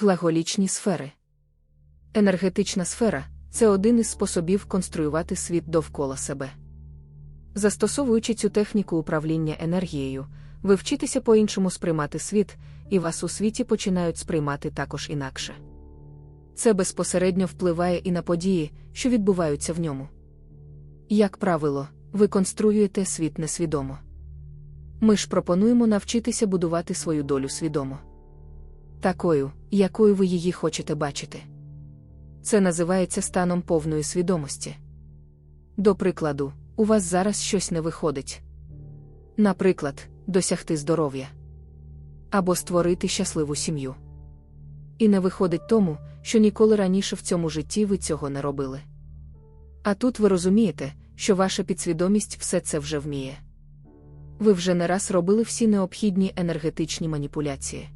Глаголічні сфери. Енергетична сфера це один із способів конструювати світ довкола себе. Застосовуючи цю техніку управління енергією, ви вчитеся по-іншому сприймати світ, і вас у світі починають сприймати також інакше. Це безпосередньо впливає і на події, що відбуваються в ньому. Як правило, ви конструюєте світ несвідомо. Ми ж пропонуємо навчитися будувати свою долю свідомо. Такою, якою ви її хочете бачити. Це називається станом повної свідомості. До прикладу, у вас зараз щось не виходить. Наприклад, досягти здоров'я або створити щасливу сім'ю. І не виходить тому, що ніколи раніше в цьому житті ви цього не робили. А тут ви розумієте, що ваша підсвідомість все це вже вміє. Ви вже не раз робили всі необхідні енергетичні маніпуляції.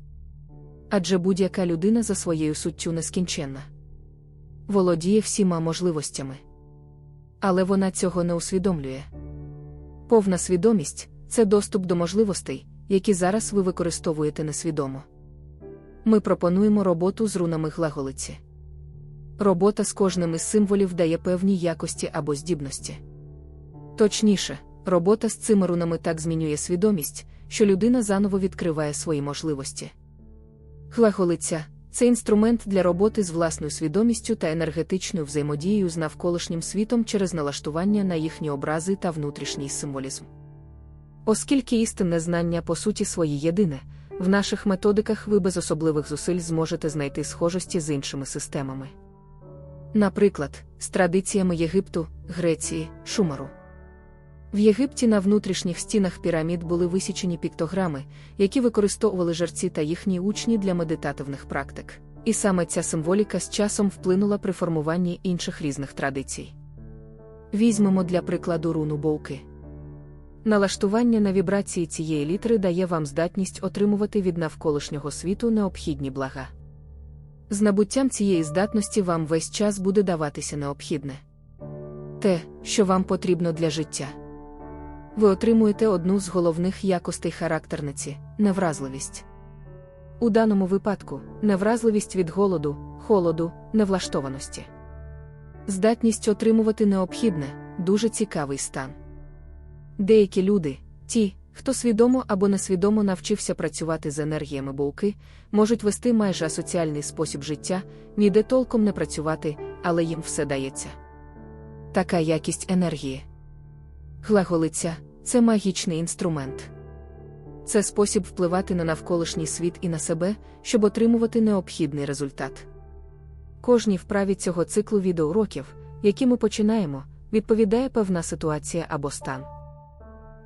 Адже будь-яка людина за своєю суттю нескінченна, володіє всіма можливостями. Але вона цього не усвідомлює. Повна свідомість це доступ до можливостей, які зараз ви використовуєте несвідомо. Ми пропонуємо роботу з рунами глаголиці. Робота з кожним із символів дає певні якості або здібності. Точніше, робота з цими рунами так змінює свідомість, що людина заново відкриває свої можливості. Глаголиця це інструмент для роботи з власною свідомістю та енергетичною взаємодією з навколишнім світом через налаштування на їхні образи та внутрішній символізм. Оскільки істинне знання по суті своє єдине, в наших методиках ви без особливих зусиль зможете знайти схожості з іншими системами. Наприклад, з традиціями Єгипту, Греції, Шумеру. В Єгипті на внутрішніх стінах пірамід були висічені піктограми, які використовували жерці та їхні учні для медитативних практик. І саме ця символіка з часом вплинула при формуванні інших різних традицій. Візьмемо для прикладу руну Боуки. Налаштування на вібрації цієї літери дає вам здатність отримувати від навколишнього світу необхідні блага. З набуттям цієї здатності вам весь час буде даватися необхідне те, що вам потрібно для життя. Ви отримуєте одну з головних якостей характерниці невразливість. У даному випадку невразливість від голоду, холоду, невлаштованості. Здатність отримувати необхідне дуже цікавий стан. Деякі люди, ті, хто свідомо або несвідомо навчився працювати з енергіями булки, можуть вести майже асоціальний спосіб життя, ніде толком не працювати, але їм все дається. Така якість енергії. Глаголиця це магічний інструмент. Це спосіб впливати на навколишній світ і на себе, щоб отримувати необхідний результат. Кожній вправі цього циклу відеоуроків, які ми починаємо, відповідає певна ситуація або стан.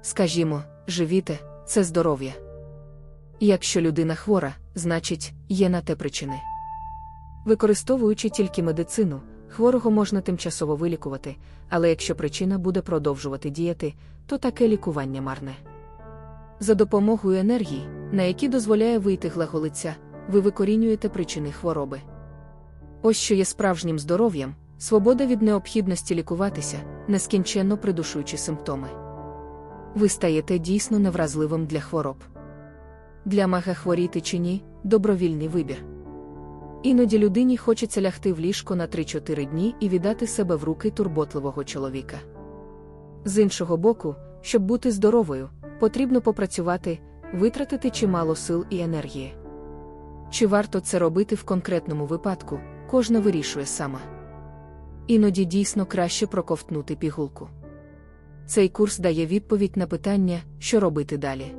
Скажімо, живіте це здоров'я. Якщо людина хвора, значить, є на те причини. Використовуючи тільки медицину, хворого можна тимчасово вилікувати, але якщо причина буде продовжувати діяти, то таке лікування марне. За допомогою енергії, на які дозволяє вийти глаголиця, ви викорінюєте причини хвороби. Ось що є справжнім здоров'ям, свобода від необхідності лікуватися, нескінченно придушуючи симптоми. Ви стаєте дійсно невразливим для хвороб. Для мага хворіти чи ні добровільний вибір. Іноді людині хочеться лягти в ліжко на 3-4 дні і віддати себе в руки турботливого чоловіка. З іншого боку, щоб бути здоровою, потрібно попрацювати, витратити чимало сил і енергії. Чи варто це робити в конкретному випадку, кожна вирішує сама. Іноді дійсно краще проковтнути пігулку. Цей курс дає відповідь на питання, що робити далі.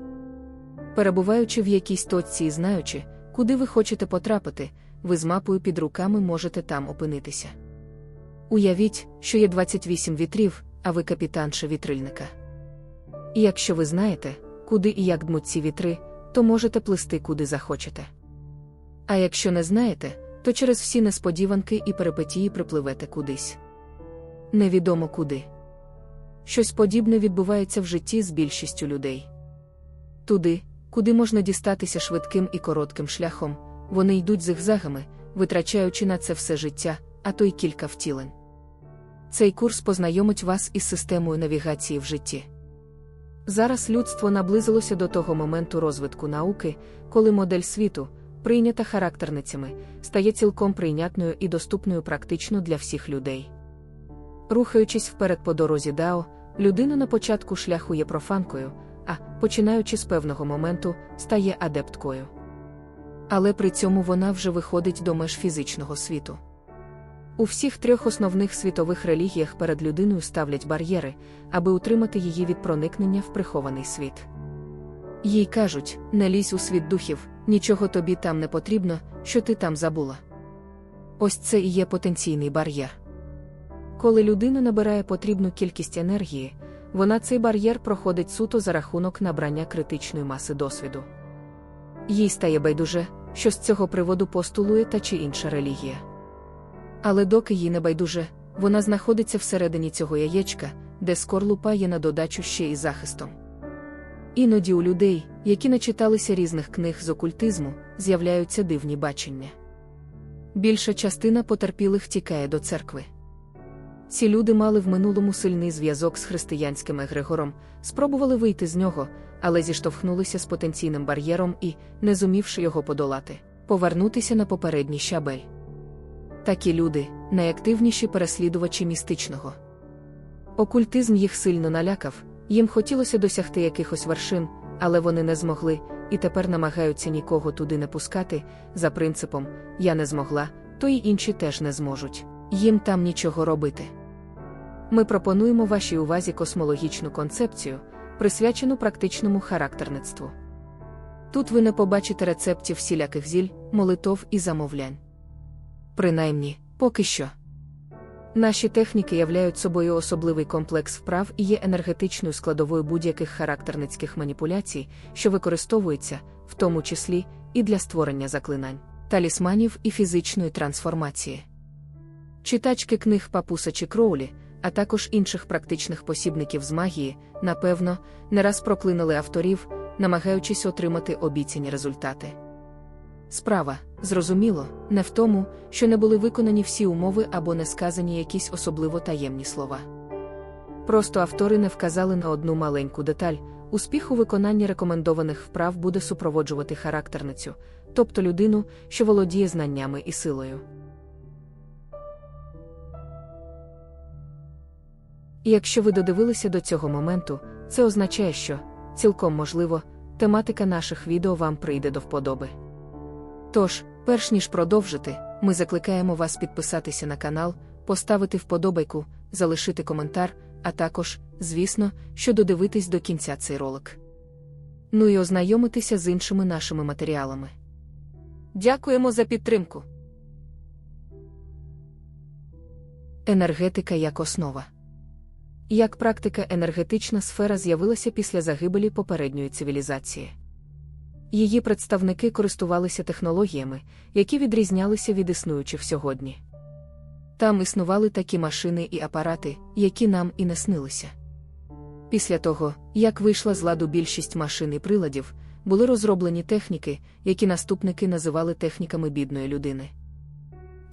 Перебуваючи в якійсь точці і знаючи, куди ви хочете потрапити, ви з мапою під руками можете там опинитися. Уявіть, що є 28 вітрів, а ви капітанша вітрильника. І якщо ви знаєте, куди і як дмуть ці вітри, то можете плисти куди захочете. А якщо не знаєте, то через всі несподіванки і перипетії припливете кудись. Невідомо куди. Щось подібне відбувається в житті з більшістю людей. Туди, куди можна дістатися швидким і коротким шляхом, вони йдуть зигзагами, витрачаючи на це все життя, а то й кілька втілень. Цей курс познайомить вас із системою навігації в житті. Зараз людство наблизилося до того моменту розвитку науки, коли модель світу, прийнята характерницями, стає цілком прийнятною і доступною практично для всіх людей. Рухаючись вперед по дорозі Дао, людина на початку шляху є профанкою, а, починаючи з певного моменту, стає адепткою. Але при цьому вона вже виходить до меж фізичного світу. У всіх трьох основних світових релігіях перед людиною ставлять бар'єри, аби утримати її від проникнення в прихований світ. Їй кажуть: не лізь у світ духів, нічого тобі там не потрібно, що ти там забула. Ось це і є потенційний бар'єр. Коли людина набирає потрібну кількість енергії, вона цей бар'єр проходить суто за рахунок набрання критичної маси досвіду. Їй стає байдуже, що з цього приводу постулує та чи інша релігія. Але доки їй не байдуже, вона знаходиться всередині цього яєчка, де скорлупа є на додачу ще і захистом. Іноді у людей, які начиталися різних книг з окультизму, з'являються дивні бачення. Більша частина потерпілих тікає до церкви. Ці люди мали в минулому сильний зв'язок з християнським егрегором, спробували вийти з нього, але зіштовхнулися з потенційним бар'єром і, не зумівши його подолати, повернутися на попередній щабель. Такі люди найактивніші переслідувачі містичного. Окультизм їх сильно налякав, їм хотілося досягти якихось вершин, але вони не змогли, і тепер намагаються нікого туди не пускати, за принципом я не змогла, то й інші теж не зможуть. Їм там нічого робити. Ми пропонуємо вашій увазі космологічну концепцію, присвячену практичному характерництву. Тут ви не побачите рецептів всіляких зіль, молитов і замовлянь. Принаймні, поки що. Наші техніки являють собою особливий комплекс вправ і є енергетичною складовою будь-яких характерницьких маніпуляцій, що використовуються, в тому числі, і для створення заклинань, талісманів і фізичної трансформації. Читачки книг Папуса чи Кроулі, а також інших практичних посібників з магії, напевно, не раз проклинали авторів, намагаючись отримати обіцяні результати. Справа, зрозуміло, не в тому, що не були виконані всі умови або не сказані якісь особливо таємні слова. Просто автори не вказали на одну маленьку деталь, успіх у виконанні рекомендованих вправ буде супроводжувати характерницю, тобто людину, що володіє знаннями і силою. І якщо ви додивилися до цього моменту, це означає, що, цілком можливо, тематика наших відео вам прийде до вподоби. Тож, перш ніж продовжити, ми закликаємо вас підписатися на канал, поставити вподобайку, залишити коментар, а також, звісно, що додивитись до кінця цей ролик. Ну і ознайомитися з іншими нашими матеріалами. Дякуємо за підтримку. Енергетика як основа. Як практика енергетична сфера з'явилася після загибелі попередньої цивілізації. Її представники користувалися технологіями, які відрізнялися від існуючих сьогодні. Там існували такі машини і апарати, які нам і не снилися. Після того, як вийшла з ладу більшість машин і приладів, були розроблені техніки, які наступники називали техніками бідної людини.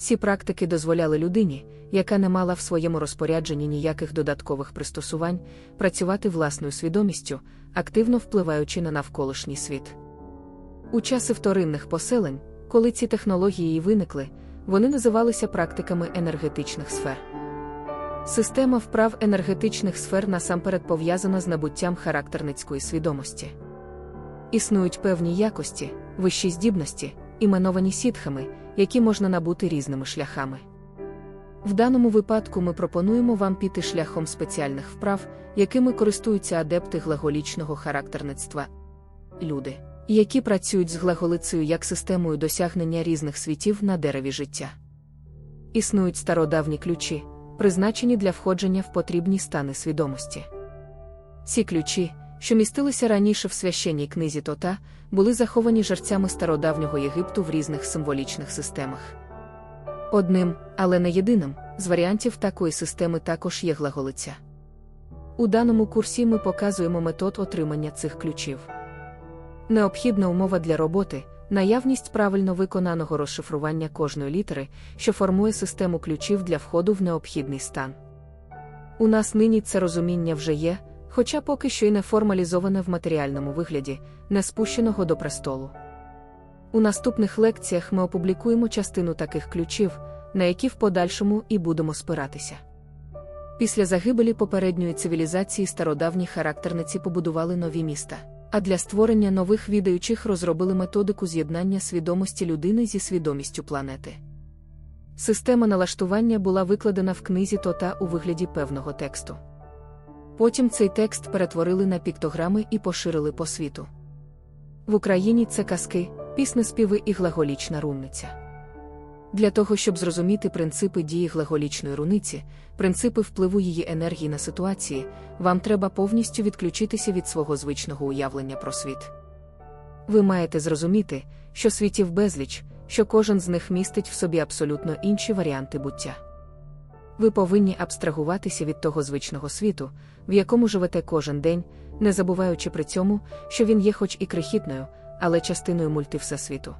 Ці практики дозволяли людині, яка не мала в своєму розпорядженні ніяких додаткових пристосувань, працювати власною свідомістю, активно впливаючи на навколишній світ. У часи вторинних поселень, коли ці технології виникли, вони називалися практиками енергетичних сфер. Система вправ енергетичних сфер насамперед пов'язана з набуттям характерницької свідомості. Існують певні якості, вищі здібності, іменовані сітхами, які можна набути різними шляхами. В даному випадку ми пропонуємо вам піти шляхом спеціальних вправ, якими користуються адепти глаголічного характерництва. Люди які працюють з глаголицею як системою досягнення різних світів на дереві життя. Існують стародавні ключі, призначені для входження в потрібні стани свідомості. Ці ключі, що містилися раніше в священній книзі Тота, були заховані жерцями стародавнього Єгипту в різних символічних системах. Одним, але не єдиним, з варіантів такої системи також є глаголиця. У даному курсі ми показуємо метод отримання цих ключів. Необхідна умова для роботи наявність правильно виконаного розшифрування кожної літери, що формує систему ключів для входу в необхідний стан. У нас нині це розуміння вже є, хоча поки що й не формалізоване в матеріальному вигляді, не спущеного до престолу. У наступних лекціях ми опублікуємо частину таких ключів, на які в подальшому і будемо спиратися. Після загибелі попередньої цивілізації стародавні характерниці побудували нові міста, а для створення нових відаючих розробили методику з'єднання свідомості людини зі свідомістю планети. Система налаштування була викладена в книзі Тота у вигляді певного тексту. Потім цей текст перетворили на піктограми і поширили по світу. В Україні це казки, піснеспіви і глаголічна рунниця. Для того, щоб зрозуміти принципи дії глаголічної руниці, принципи впливу її енергії на ситуації, вам треба повністю відключитися від свого звичного уявлення про світ. Ви маєте зрозуміти, що світів безліч, що кожен з них містить в собі абсолютно інші варіанти буття. Ви повинні абстрагуватися від того звичного світу, в якому живете кожен день, не забуваючи при цьому, що він є хоч і крихітною, але частиною мультивсесвіту.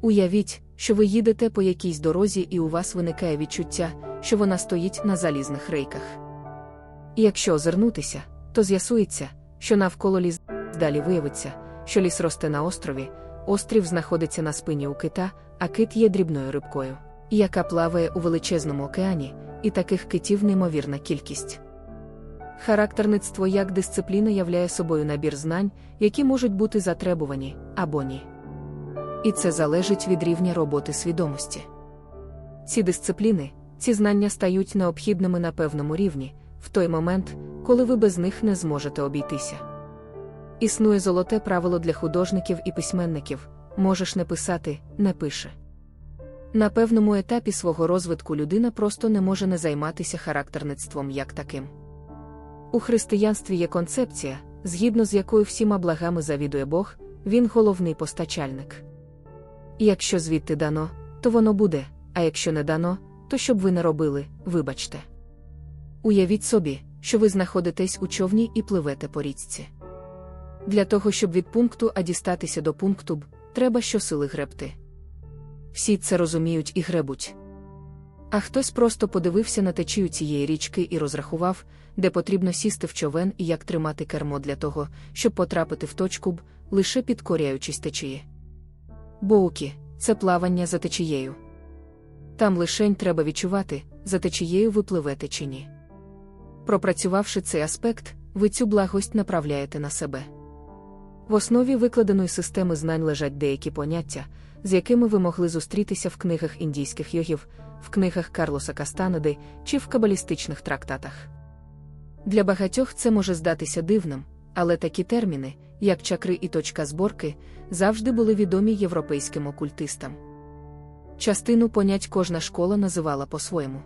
Уявіть, що ви їдете по якійсь дорозі, і у вас виникає відчуття, що вона стоїть на залізних рейках. І якщо озирнутися, то з'ясується, що навколо ліс далі виявиться, що ліс росте на острові, острів знаходиться на спині у кита, а кит є дрібною рибкою, яка плаває у величезному океані, і таких китів неймовірна кількість. Характерництво як дисципліна являє собою набір знань, які можуть бути затребувані або ні. І це залежить від рівня роботи свідомості. Ці дисципліни, ці знання стають необхідними на певному рівні, в той момент, коли ви без них не зможете обійтися. Існує золоте правило для художників і письменників можеш не писати, не пише. На певному етапі свого розвитку людина просто не може не займатися характерництвом як таким. У християнстві є концепція, згідно з якою всіма благами завідує Бог, він головний постачальник. Якщо звідти дано, то воно буде, а якщо не дано, то щоб ви не робили, вибачте. Уявіть собі, що ви знаходитесь у човні і пливете по річці. Для того, щоб від пункту А дістатися до пункту Б, треба щосили гребти. Всі це розуміють і гребуть. А хтось просто подивився на течію цієї річки і розрахував, де потрібно сісти в човен і як тримати кермо для того, щоб потрапити в точку Б, лише підкоряючись течії. Боукі це плавання за течією. Там лишень треба відчувати, за течією ви пливете чи ні. Пропрацювавши цей аспект, ви цю благость направляєте на себе. В основі викладеної системи знань лежать деякі поняття, з якими ви могли зустрітися в книгах індійських йогів, в книгах Карлоса Кастанеди чи в кабалістичних трактатах. Для багатьох це може здатися дивним, але такі терміни, як чакри і точка зборки, завжди були відомі європейським окультистам. Частину понять кожна школа називала по-своєму.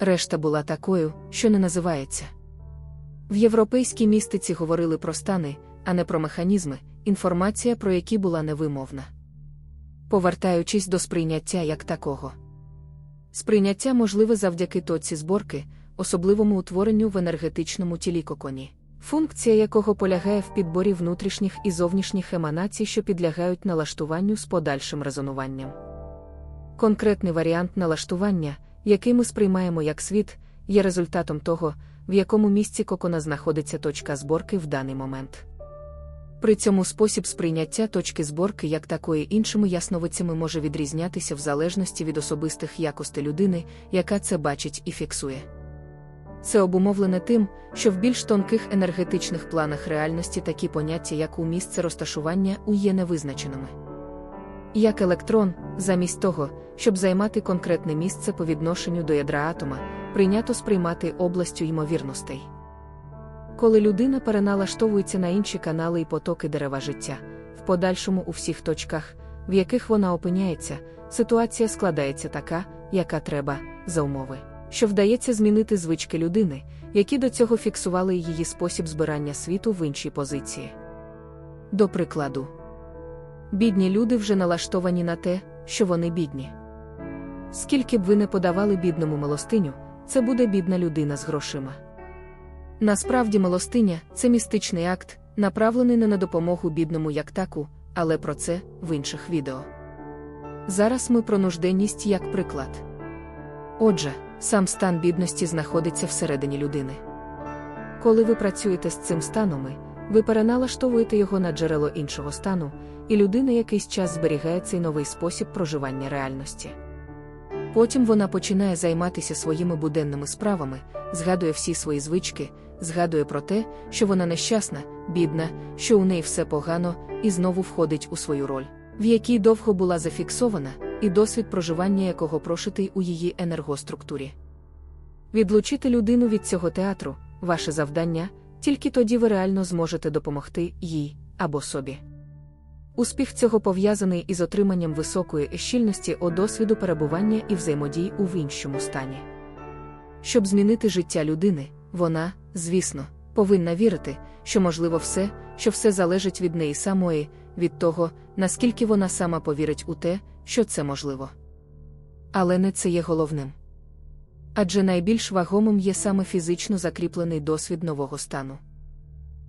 Решта була такою, що не називається. В європейській містиці говорили про стани, а не про механізми, інформація про які була невимовна. Повертаючись до сприйняття як такого. Сприйняття можливе завдяки тоці зборки, особливому утворенню в енергетичному тілі коконі, функція якого полягає в підборі внутрішніх і зовнішніх еманацій, що підлягають налаштуванню з подальшим резонуванням. Конкретний варіант налаштування, який ми сприймаємо як світ, є результатом того, в якому місці кокона знаходиться точка зборки в даний момент. При цьому спосіб сприйняття точки зборки як такої іншими ясновидцями може відрізнятися в залежності від особистих якостей людини, яка це бачить і фіксує. Це обумовлене тим, що в більш тонких енергетичних планах реальності такі поняття, як у місце розташування, у є невизначеними. Як електрон, замість того, щоб займати конкретне місце по відношенню до ядра атома, прийнято сприймати областю ймовірностей. Коли людина переналаштовується на інші канали і потоки дерева життя, в подальшому у всіх точках, в яких вона опиняється, ситуація складається така, яка треба, за умови, що вдається змінити звички людини, які до цього фіксували її спосіб збирання світу в іншій позиції. До прикладу, бідні люди вже налаштовані на те, що вони бідні. Скільки б ви не подавали бідному милостиню, це буде бідна людина з грошима. Насправді, милостиня це містичний акт, направлений не на допомогу бідному як таку, але про це в інших відео. Зараз ми про нужденність як приклад. Отже, сам стан бідності знаходиться всередині людини. Коли ви працюєте з цим станом, Ви переналаштовуєте його на джерело іншого стану, і людина якийсь час зберігає цей новий спосіб проживання реальності. Потім вона починає займатися своїми буденними справами, згадує всі свої звички, згадує про те, що вона нещасна, бідна, що у неї все погано, і знову входить у свою роль, в якій довго була зафіксована, і досвід проживання якого прошитий у її енергоструктурі. Відлучити людину від цього театру ваше завдання, тільки тоді ви реально зможете допомогти їй або собі. Успіх цього пов'язаний із отриманням високої щільності о досвіду перебування і взаємодій у іншому стані. Щоб змінити життя людини, вона, звісно, повинна вірити, що можливо все, що все залежить від неї самої, від того, наскільки вона сама повірить у те, що це можливо. Але не це є головним. Адже найбільш вагомим є саме фізично закріплений досвід нового стану.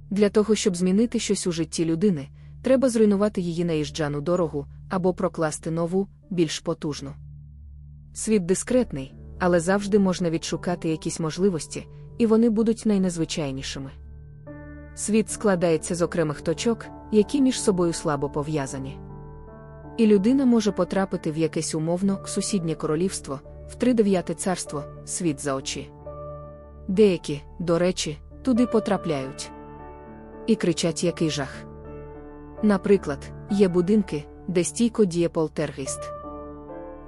Для того, щоб змінити щось у житті людини, треба зруйнувати її наїжджану дорогу або прокласти нову, більш потужну. Світ дискретний, але завжди можна відшукати якісь можливості, і вони будуть найнезвичайнішими. Світ складається з окремих точок, які між собою слабо пов'язані. І людина може потрапити в якесь умовно сусіднє королівство, в тридев'яте царство, світ за очі. Деякі, до речі, туди потрапляють і кричать який жах. Наприклад, є будинки, де стійко діє полтергейст.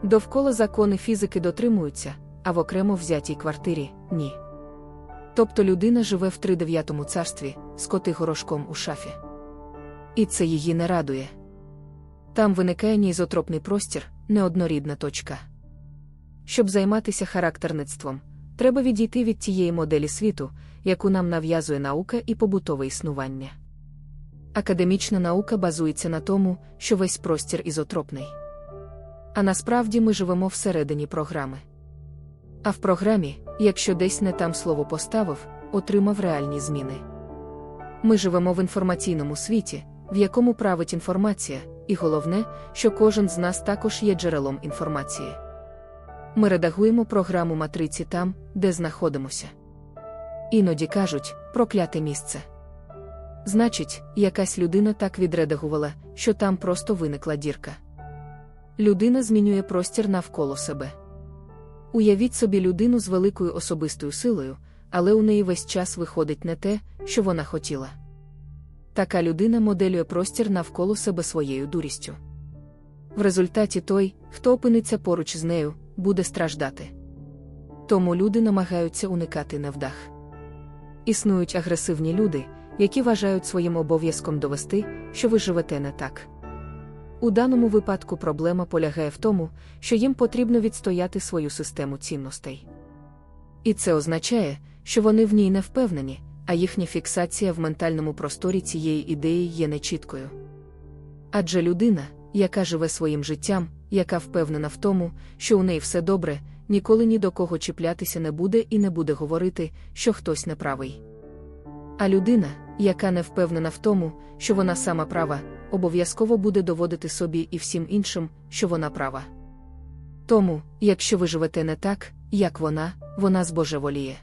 Довкола закони фізики дотримуються, а в окремо взятій квартирі ні. Тобто людина живе в тридев'ятому царстві, з коти горошком у шафі. І це її не радує. Там виникає неізотропний простір, неоднорідна точка. Щоб займатися характерництвом, треба відійти від тієї моделі світу, яку нам нав'язує наука і побутове існування. Академічна наука базується на тому, що весь простір ізотропний. А насправді ми живемо всередині програми. А в програмі, якщо десь не там слово поставив, отримав реальні зміни. Ми живемо в інформаційному світі, в якому править інформація, і головне, що кожен з нас також є джерелом інформації. Ми редагуємо програму матриці там, де знаходимося. Іноді кажуть прокляте місце. Значить, якась людина так відредагувала, що там просто виникла дірка. Людина змінює простір навколо себе. Уявіть собі людину з великою особистою силою, але у неї весь час виходить не те, що вона хотіла. Така людина моделює простір навколо себе своєю дурістю. В результаті той, хто опиниться поруч з нею, буде страждати. Тому люди намагаються уникати невдах. Існують агресивні люди, які вважають своїм обов'язком довести, що ви живете не так. У даному випадку проблема полягає в тому, що їм потрібно відстояти свою систему цінностей. І це означає, що вони в ній не впевнені, а їхня фіксація в ментальному просторі цієї ідеї є нечіткою. Адже людина, яка живе своїм життям, яка впевнена в тому, що у неї все добре, ніколи ні до кого чіплятися не буде і не буде говорити, що хтось неправий. А людина, яка не впевнена в тому, що вона сама права, обов'язково буде доводити собі і всім іншим, що вона права. Тому, якщо ви живете не так, як вона, вона збожеволіє.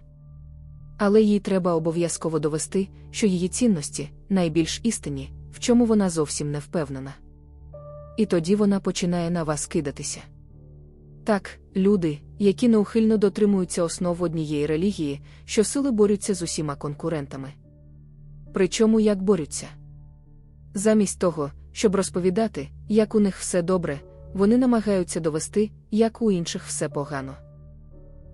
Але їй треба обов'язково довести, що її цінності найбільш істинні, в чому вона зовсім не впевнена. І тоді вона починає на вас кидатися. Так, люди, які неухильно дотримуються основ однієї релігії, що сили борються з усіма конкурентами. Причому як борються. Замість того, щоб розповідати, як у них все добре, вони намагаються довести, як у інших все погано.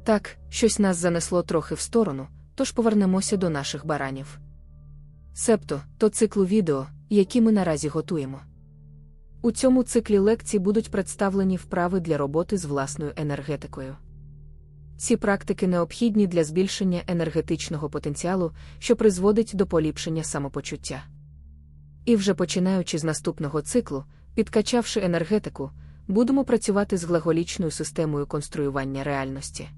Так, щось нас занесло трохи в сторону, тож повернемося до наших баранів. Себто, то циклу відео, які ми наразі готуємо. У цьому циклі лекцій будуть представлені вправи для роботи з власною енергетикою. Ці практики необхідні для збільшення енергетичного потенціалу, що призводить до поліпшення самопочуття. І вже починаючи з наступного циклу, підкачавши енергетику, будемо працювати з глаголічною системою конструювання реальності.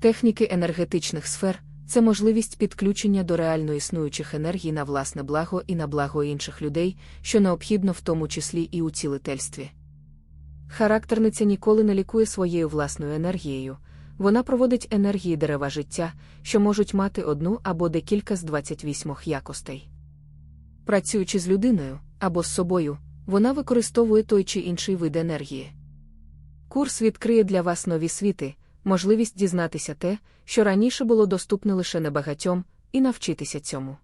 Техніки енергетичних сфер це можливість підключення до реально існуючих енергій на власне благо і на благо інших людей, що необхідно в тому числі і у цілительстві. Характерниця ніколи не лікує своєю власною енергією, вона проводить енергії дерева життя, що можуть мати одну або декілька з 28 якостей. Працюючи з людиною або з собою, вона використовує той чи інший вид енергії. Курс відкриє для вас нові світи, можливість дізнатися те, що раніше було доступне лише небагатьом, і навчитися цьому.